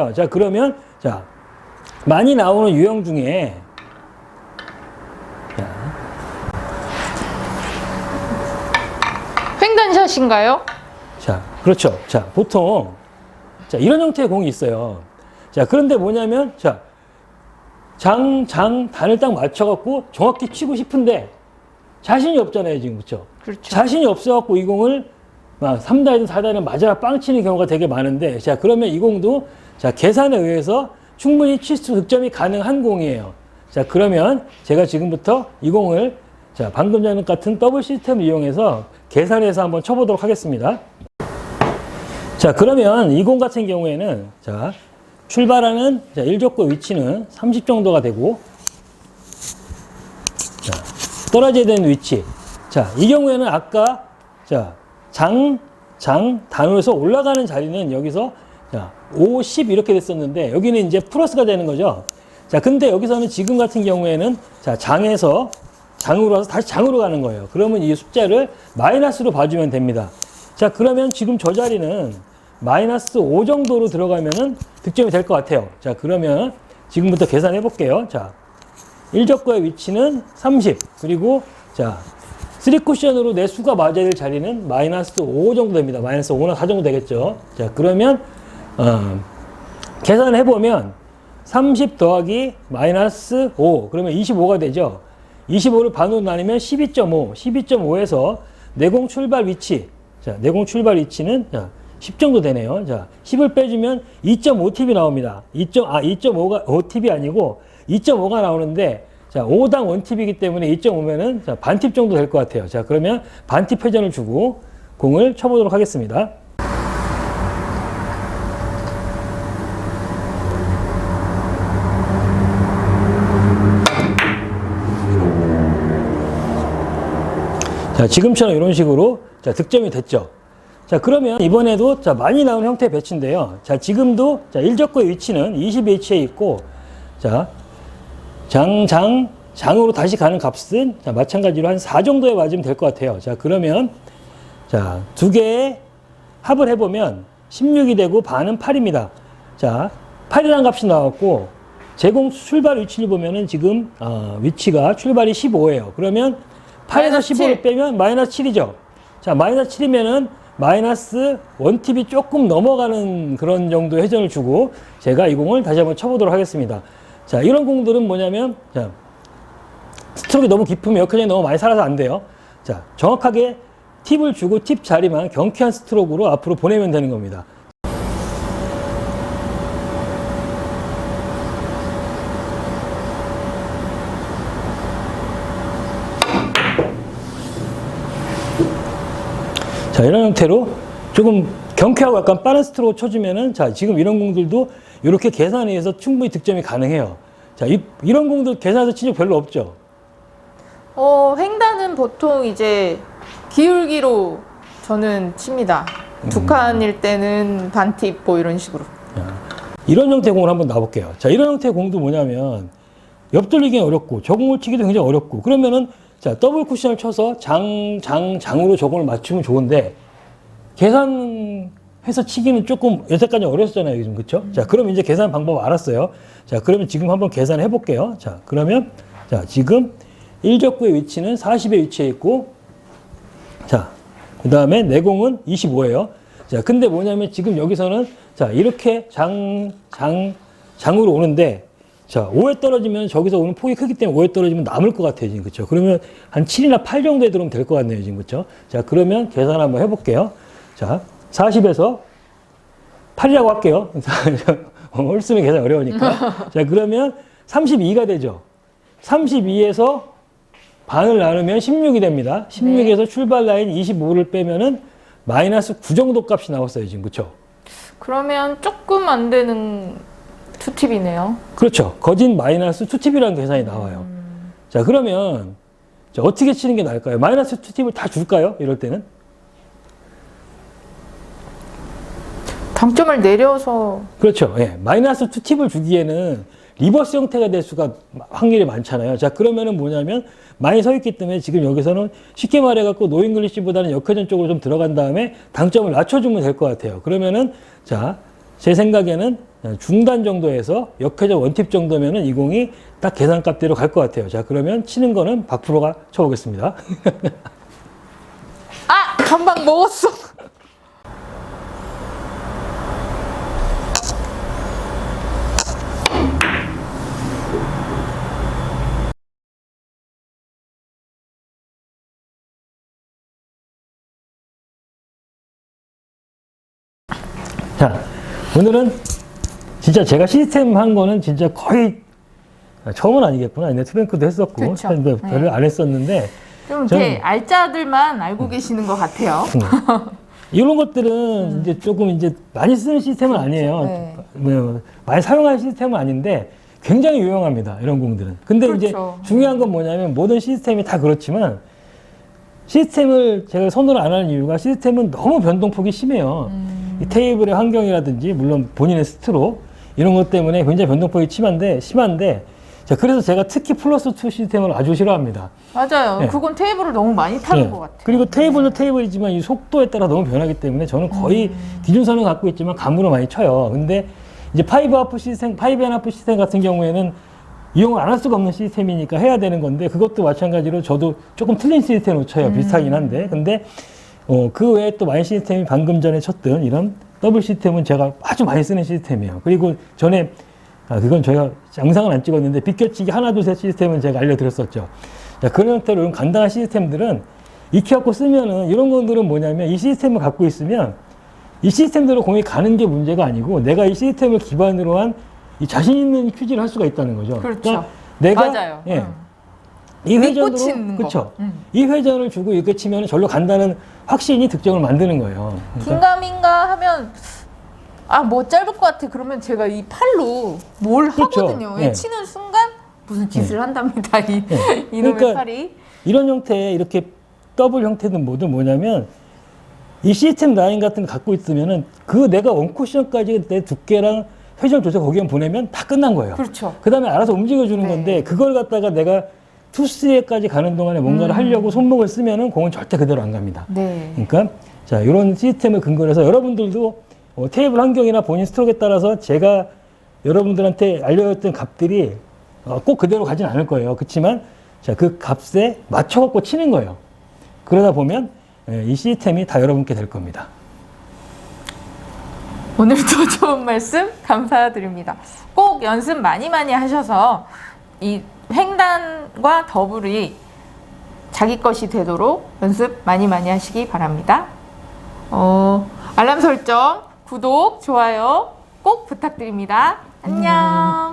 있는데요. 자, 그러면, 자, 많이 나오는 유형 중에, 자, 횡단샷인가요? 자, 그렇죠. 자, 보통, 자, 이런 형태의 공이 있어요. 자, 그런데 뭐냐면, 자, 장, 장, 단을 딱 맞춰갖고 정확히 치고 싶은데 자신이 없잖아요, 지금. 그렇죠? 그렇죠. 자신이 없어갖고 이 공을 막 3단이든 4단을 맞아라 빵 치는 경우가 되게 많은데, 자, 그러면 이 공도 자, 계산에 의해서 충분히 치수 득점이 가능한 공이에요. 자, 그러면 제가 지금부터 이 공을 자, 방금 전에 같은 더블 시스템을 이용해서 계산해서 한번 쳐보도록 하겠습니다. 자, 그러면 이 공 같은 경우에는 자, 출발하는 자, 1족구 위치는 30 정도가 되고 자, 떨어져야 되는 위치. 자, 이 경우에는 아까 자, 장, 장, 단으로서 올라가는 자리는 여기서 자, 5, 10 이렇게 됐었는데 여기는 이제 플러스가 되는 거죠. 자, 근데 여기서는 지금 같은 경우에는 자, 장에서 장으로 와서 다시 장으로 가는 거예요. 그러면 이 숫자를 마이너스로 봐주면 됩니다. 자, 그러면 지금 저 자리는 마이너스 5 정도로 들어가면은 득점이 될 것 같아요. 자, 그러면 지금부터 계산해 볼게요. 자, 1적구의 위치는 30. 그리고 자, 3쿠션으로 내 수가 맞아야 될 자리는 마이너스 5 정도 됩니다. 마이너스 5나 4 정도 되겠죠. 자, 그러면 어, 계산을 해보면 30 더하기 마이너스 5 그러면 25가 되죠. 25를 반으로 나누면 12.5 12.5에서 내공 출발 위치 자 내공 출발 위치는 자, 10 정도 되네요. 자 10을 빼주면 2.5TB 나옵니다. 2. 아 2.5가 5TB 아니고 2.5가 나오는데 자 5당 1TB이기 때문에 2.5면은 자, 반팁 정도 될 것 같아요. 자 그러면 반팁 회전을 주고 공을 쳐보도록 하겠습니다. 자, 지금처럼 이런 식으로 자, 득점이 됐죠. 자, 그러면 이번에도 자, 많이 나오는 형태의 배치인데요. 자, 지금도 자, 1적구의 위치는 20H에 있고 자, 장, 장, 장으로 다시 가는 값은 자, 마찬가지로 한 4 정도에 맞으면 될 것 같아요. 자, 그러면 자, 두 개의 합을 해 보면 16이 되고 반은 8입니다. 자, 8이라는 값이 나왔고 제공 출발 위치를 보면은 지금 어, 위치가 출발이 15예요. 그러면 8에서 마이너스 15를 칠. 빼면 마이너스 7이죠. 자, 마이너스 7이면은 마이너스 1팁이 조금 넘어가는 그런 정도의 회전을 주고 제가 이 공을 다시 한번 쳐보도록 하겠습니다. 자, 이런 공들은 뭐냐면 자, 스트로크가 너무 깊으면 역회전이 너무 많이 살아서 안 돼요. 자, 정확하게 팁을 주고 팁 자리만 경쾌한 스트로크로 앞으로 보내면 되는 겁니다. 자, 이런 형태로 조금 경쾌하고 약간 빠른 스트로크 쳐주면은 자, 지금 이런 공들도 이렇게 계산에 의해서 충분히 득점이 가능해요. 자, 이, 이런 공들 계산해서 친 적 별로 없죠. 어, 횡단은 보통 이제 기울기로 저는 칩니다. 두 칸일 때는 반팁 뭐 이런 식으로. 이런 형태의 공을 한번 놔볼게요. 자, 이런 형태의 공도 뭐냐면 옆돌리기 어렵고 저 공을 치기도 굉장히 어렵고 그러면은 자, 더블 쿠션을 쳐서 장, 장, 장으로 저 공을 맞추면 좋은데 계산해서 치기는 조금 여태까지 어려웠잖아요. 지금 그쵸? 자, 그럼 이제 계산 방법 알았어요. 자, 그러면 지금 한번 계산해 볼게요. 자, 그러면 자, 지금 1적구의 위치는 40의 위치에 있고 자, 그 다음에 내공은 25예요. 자, 근데 뭐냐면 지금 여기서는 자, 이렇게 장, 장, 장으로 오는데 자, 5에 떨어지면 저기서 오는 폭이 크기 때문에 5에 떨어지면 남을 것 같아요, 지금. 그쵸? 그러면 한 7이나 8 정도에 들어오면 될 것 같네요, 지금. 그쵸? 자, 그러면 계산 한번 해 볼게요. 자, 40에서 8이라고 할게요. 홀 쓰면 계산 어려우니까. 자, 그러면 32가 되죠. 32에서 반을 나누면 16이 됩니다. 16에서 출발 라인 25를 빼면은 마이너스 9 정도 값이 나왔어요, 지금. 그쵸? 그러면 조금 안 되는 투팁이네요. 그렇죠. 거진 마이너스 2팁이라는 계산이 나와요. 자, 그러면 자, 어떻게 치는 게 나을까요? 마이너스 2팁을 다 줄까요? 이럴 때는? 당점을 내려서 그렇죠. 예. 마이너스 2팁을 주기에는 리버스 형태가 될 수가 확률이 많잖아요. 자, 그러면은 뭐냐면 많이 서 있기 때문에 지금 여기서는 쉽게 말해갖고 노잉글리시보다는 역회전 쪽으로 좀 들어간 다음에 당점을 낮춰주면 될 것 같아요. 그러면은 자, 제 생각에는 중단 정도에서 역회전 원팁 정도면은 이 공이 딱 계산값대로 갈 것 같아요. 자, 그러면 치는 거는 박 프로가 쳐보겠습니다. 아! 전방 먹었어. 자, 오늘은 진짜 제가 시스템 한 거는 진짜 거의 아, 처음은 아니겠구나. 네트뱅크도 했었고, 그쵸. 근데 별로 안 했었는데, 좀 저는- 이렇게 알짜들만 알고 계시는 것 같아요. 이런 것들은 이제 조금 이제 많이 쓰는 시스템은 아니에요. 네. 뭐, 많이 사용하는 시스템은 아닌데 굉장히 유용합니다. 이런 공들은. 근데 이제 그렇죠. 중요한 건 뭐냐면 모든 시스템이 다 그렇지만 시스템을 제가 선호를 안 하는 이유가 시스템은 너무 변동폭이 심해요. 테이블의 환경이라든지 물론 본인의 스트로 이런 것 때문에 굉장히 변동폭이 심한데 심한데 자 그래서 제가 특히 플러스 2 시스템을 아주 싫어합니다. 맞아요. 네. 그건 테이블을 너무 많이 타는 네. 것 같아요. 그리고 테이블도 테이블이지만 이 속도에 따라 너무 변하기 때문에 저는 거의 음. 기준선을 갖고 있지만 감으로 많이 쳐요. 근데 이제 파이브 아프 시스템, 파이브 앤 아프 시스템 같은 경우에는 이용을 안 할 수가 없는 시스템이니까 해야 되는 건데 그것도 마찬가지로 저도 조금 틀린 시스템으로 쳐요. 음. 비슷하긴 한데. 근데 어, 그 외에 또 마인 시스템이 방금 전에 쳤던 이런 더블 시스템은 제가 아주 많이 쓰는 시스템이에요. 그리고 전에 아, 그건 저희가 영상은 안 찍었는데 비껴치기 하나, 둘, 셋 시스템은 제가 알려드렸었죠. 자, 그런 형태로 이런 간단한 시스템들은 익히 갖고 쓰면은 이런 것들은 뭐냐면 이 시스템을 갖고 있으면 이 시스템대로 공이 가는 게 문제가 아니고 내가 이 시스템을 기반으로 한 이 자신 있는 퀴즈를 할 수가 있다는 거죠. 그렇죠. 그러니까 내가 맞아요. 예, 음. 이 회전으로. 그렇죠. 음. 이 회전을 주고 이렇게 치면 절로 간다는 확신이 득점을 만드는 거예요. 그러니까 긴가민가 하면 아 뭐 짧을 것 같아 그러면 제가 이 팔로 뭘 그렇죠. 하거든요 네. 치는 순간 무슨 짓을 한답니다 이 네. 이놈의 그러니까 팔이 이런 형태의 이렇게 더블 형태든 뭐든 뭐냐면 이 시스템 라인 같은 거 갖고 있으면은 그 내가 원쿠션까지 내 두께랑 회전 조절 거기만 보내면 다 끝난 거예요. 그렇죠 그 다음에 알아서 움직여주는 네. 건데 그걸 갖다가 내가 투스에까지 가는 동안에 뭔가를 음. 하려고 손목을 쓰면은 공은 절대 그대로 안 갑니다. 네 그러니까 자 이런 시스템을 근거로 해서 여러분들도 어, 테이블 환경이나 본인 스트로크에 따라서 제가 여러분들한테 알려줬던 값들이 어, 꼭 그대로 가진 않을 거예요. 그렇지만 자 그 값에 맞춰 갖고 치는 거예요. 그러다 보면 예, 이 시스템이 다 여러분께 될 겁니다. 오늘도 좋은 말씀 감사드립니다 꼭 연습 많이 많이 하셔서 이 횡단과 더블이 자기 것이 되도록 연습 많이 많이 하시기 바랍니다. 어, 알람 설정 구독 좋아요 꼭 부탁드립니다. 안녕